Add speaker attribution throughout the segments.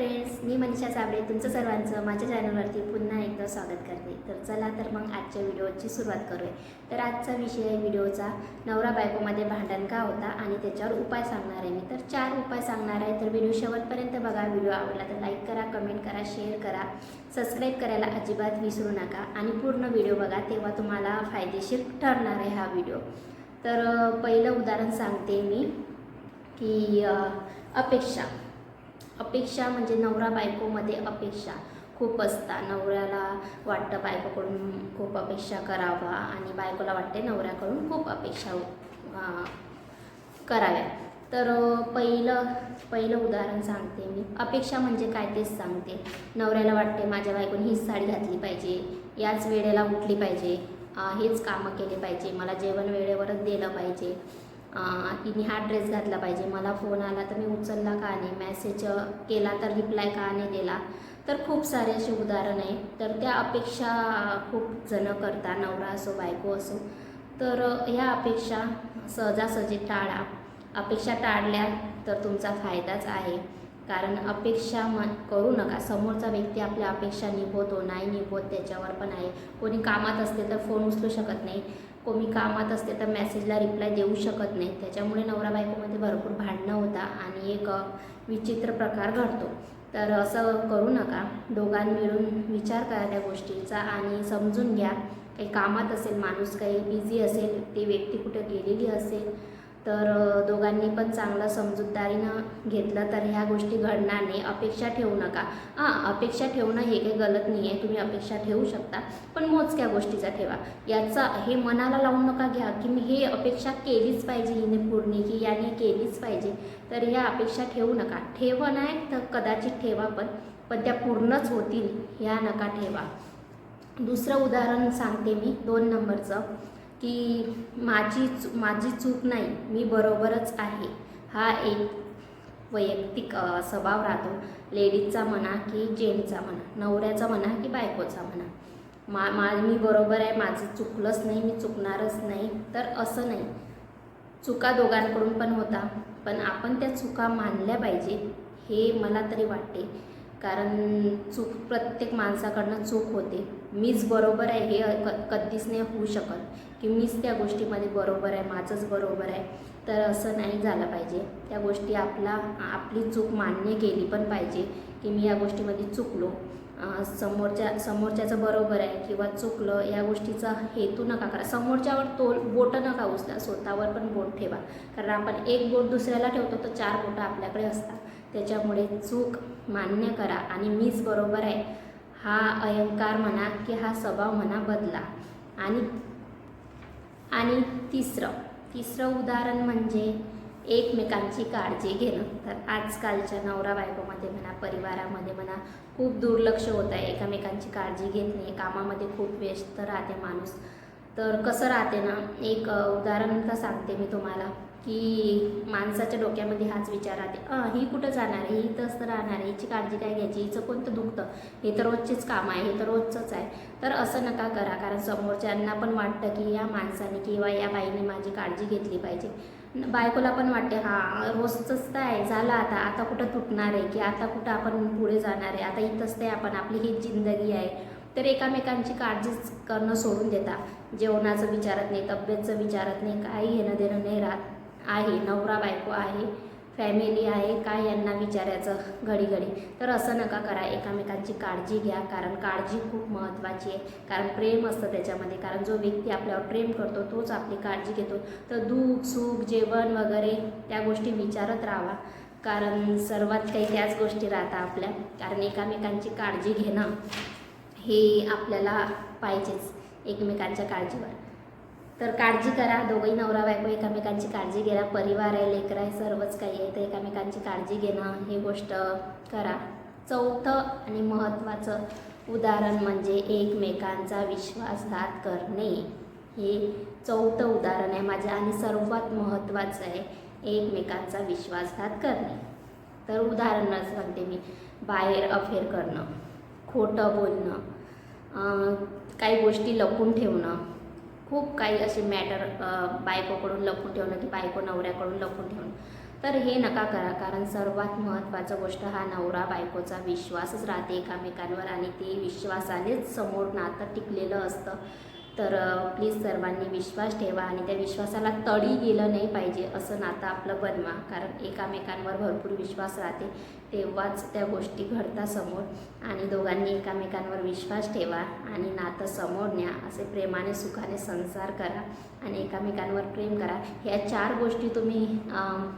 Speaker 1: Friends मी मनीषा चाबडे तुमचं सर्वांचं माझ्या चॅनलवरती पुन्हा एकदा स्वागत करते. तर चला तर मग आजच्या व्हिडिओची सुरुवात करूया. तर आजचा विषय व्हिडिओचा. नवरा बायकोमध्ये भांडण का होता आणि त्याच्यावर उपाय सांगणार आहे मी. तर चार उपाय सांगणार आहे. तर व्हिडिओ शेवटपर्यंत बघा. व्हिडिओ आवडला तर लाईक करा कमेंट करा शेअर करा. सबस्क्राईब करायला अजिबात विसरू नका. आणि पूर्ण व्हिडिओ बघा तेव्हा तुम्हाला फायदेशीर ठरणार आहे हा व्हिडिओ. तर पहिलं उदाहरण सांगते मी की अपेक्षा. अपेक्षा म्हणजे नवरा बायकोमध्ये अपेक्षा. खूप असतात. नवऱ्याला वाटतं बायकोकडून खूप अपेक्षा करावा आणि बायकोला वाटते नवऱ्याकडून खूप अपेक्षा कराव्या. तर पहिलं पहिलं उदाहरण सांगते मी. अपेक्षा म्हणजे काय तेच सांगते. नवऱ्याला वाटते माझ्या बायकोने हीच साडी घातली पाहिजे याच वेळेला उठली पाहिजे हेच कामं केले पाहिजे मला जेवण वेळेवरच दिलं पाहिजे. हिने हा ड्रेस घातला पाहिजे. मला फोन आला तर मी उचलला का नाही? मेसेज केला तर रिप्लाय का नाही दिला? तर खूप सारे असे उदाहरण आहे. तर त्या अपेक्षा खूप जण करतात नवरा असो बायको असो. तर ह्या अपेक्षा सहजासहजी टाळा. अपेक्षा टाळल्या तर तुमचा फायदाच आहे. कारण अपेक्षा म करू नका. समोरचा व्यक्ती आपल्या अपेक्षा निभवतो नाही निभवत त्याच्यावर पण आहे. कोणी कामात असते तर फोन उचलू शकत नाही. कोणी कामात असते तर मेसेजला रिप्लाय देऊ शकत नाही. त्याच्यामुळे नवरा बायकोमध्ये भरपूर भांडणं होता आणि एक विचित्र प्रकार घडतो. तर असं करू नका. दोघां मिळून विचार करा त्या गोष्टीचा आणि समजून घ्या. काही कामात असेल माणूस काही बिझी असेल ती व्यक्ती कुठे गेलेली असेल तर दोघांनी पण चांगलं समजूतदारीनं घेतलं तर ह्या गोष्टी घडणार नाही. अपेक्षा ठेवू नका. हां अपेक्षा ठेवणं हे काही गलत नाही आहे तुम्ही अपेक्षा ठेवू शकता पण मोजक्या गोष्टीचा ठेवा. याचा हे मनाला लावून नका घ्या की मी हे अपेक्षा केलीच पाहिजे हिने पूर्ण की याने केलीच पाहिजे. तर ह्या अपेक्षा ठेवू नका. ठेव नाही तर कदाचित ठेवा पण पण त्या पूर्णच होतील ह्या नका ठेवा. दुसरं उदाहरण सांगते मी दोन नंबरचं. की माझी चू माझी चूक नाही मी बरोबरच आहे. हा एक वैयक्तिक स्वभाव राहतो. लेडीजचा म्हणा की जेंट्सचा म्हणा नवऱ्याचा म्हणा की बायकोचा म्हणा. मा मा मी बरोबर आहे माझं चुकलंच नाही मी चुकणारच नाही तर असं नाही. चुका दोघांकडून पण होता पण आपण त्या चुका मानल्या पाहिजे हे मला तरी वाटते. कारण चूक प्रत्येक माणसाकडनं चूक होते. मीच बरोबर आहे हे क कधीच नाही होऊ शकत की मीच त्या गोष्टीमध्ये बरोबर आहे माझंच बरोबर आहे. तर असं नाही झालं पाहिजे. त्या गोष्टी आपला आपली चूक मान्य केली पण पाहिजे की मी या गोष्टीमध्ये चुकलो. समोरच्या समोरच्याचं बरोबर आहे किंवा चुकलं या गोष्टीचा हेतू नका करा. समोरच्यावर तोल बोटं नका उचला स्वतःवर पण बोट ठेवा. कारण आपण एक बोट दुसऱ्याला ठेवतो तर चार बोटं आपल्याकडे असतात. त्याच्यामुळे चूक मान्य करा आणि मीच बरोबर आहे. हा अहंकार म्हणा की हा स्वभाव म्हणा बदला. आणि आणि तिसरं तिसरं उदाहरण म्हणजे एकमेकांची काळजी घेणं. तर आजकालच्या नवरा बायकोमध्ये म्हणा परिवारामध्ये म्हणा खूप दुर्लक्ष होत आहे एकमेकांची काळजी घेत नाही कामामध्ये खूप व्यस्त राहते माणूस. तर कसं राहते ना एक उदाहरण तर सांगते मी तुम्हाला. की माणसाच्या डोक्यामध्ये हाच विचार राहते. ही कुठं जाणार आहे? ही इथंच तर राहणार आहे. हिची काळजी काय घ्यायची? हिचं कोणतं दुखतं? हे तर रोजचेच काम आहे. हे तर रोजचंच आहे. तर असं नका करा. कारण समोरच्यांना पण वाटतं की या माणसाने किंवा या बाईने माझी काळजी घेतली पाहिजे. बायकोला पण वाटते हां रोजचंच काय? झालं आता. आता कुठं तुटणार आहे? की आता कुठं आपण पुढे जाणार आहे? आता इथंच ते आपण आपली ही जिंदगी आहे. तर एकामेकांची काळजीच करणं सोडून देता जेवणाचं विचारत नाही तब्येतचं विचारत नाही काही घेणं देणं नाही राहत. आहे नवरा बायको आहे फॅमिली आहे काय यांना विचारायचं घडी घडी तर असं नका करा एकामेकांची काळजी घ्या कारण काळजी खूप महत्त्वाची आहे. कारण प्रेम असतं त्याच्यामध्ये कारण जो व्यक्ती आपल्यावर प्रेम करतो तोच आपली काळजी घेतो. तर दुःख सुख जेवण वगैरे त्या गोष्टी विचारत राहा कारण सर्वात काही त्याच गोष्टी राहतात आपल्या. कारण एकामेकांची काळजी घेणं हे आपल्याला पाहिजेच एकमेकांच्या काळजीवर. तर काळजी करा दोघंही नवरा बायको एकमेकांची काळजी घ्या परिवार आहे लेकर आहे सर्वच काही आहे तर एकामेकांची काळजी घेणं ही गोष्ट करा. चौथं आणि महत्त्वाचं उदाहरण म्हणजे एकमेकांचा विश्वासघात करणे. हे चौथं उदाहरण आहे माझ्या आणि सर्वात महत्त्वाचं आहे एकमेकांचा विश्वासघात करणे. तर उदाहरणच सांगते मी बाहेर अफेअर करणं खोटं बोलणं काही गोष्टी लपून ठेवणं खूप काही असे मॅटर बायकोकडून लपून ठेवणं की बायको नवऱ्याकडून लपून ठेवणं. तर हे नका करा कारण सर्वात महत्त्वाचं गोष्ट हा नवरा बायकोचा विश्वासच राहते एकामेकांवर आणि ते विश्वासानेच समोर नातं टिकलेलं असतं. तर प्लीज सर्वांनी विश्वास ठेवा आणि त्या विश्वासाला तडी गेलं नाही पाहिजे असं नातं आपलं बनवा. कारण एकामेकांवर भरपूर विश्वास राहते तेव्हाच त्या गोष्टी घडतात समोर. आणि दोघांनी एकामेकांवर विश्वास ठेवा आणि नातं समोर न्या असे प्रेमाने सुखाने संसार करा. आणि एकामेकांवर प्रेम करा. ह्या चार गोष्टी तुम्ही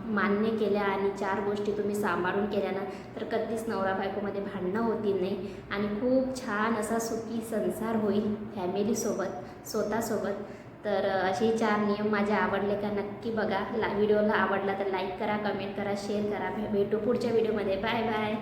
Speaker 1: मान्य केल्या आणि चार गोष्टी तुम्ही सांभाळून केल्या ना तर कधीच नवरा बायकोमध्ये भांडणं होतील नाही. आणि खूप छान असा सुखी संसार होईल फॅमिलीसोबत स्वतःसोबत. तर असे चार नियम माझे आवडले का नक्की बघा. ला व्हिडिओला आवडला तर लाईक करा कमेंट करा शेअर करा. भे- भेटू पुढच्या व्हिडिओमध्ये बाय बाय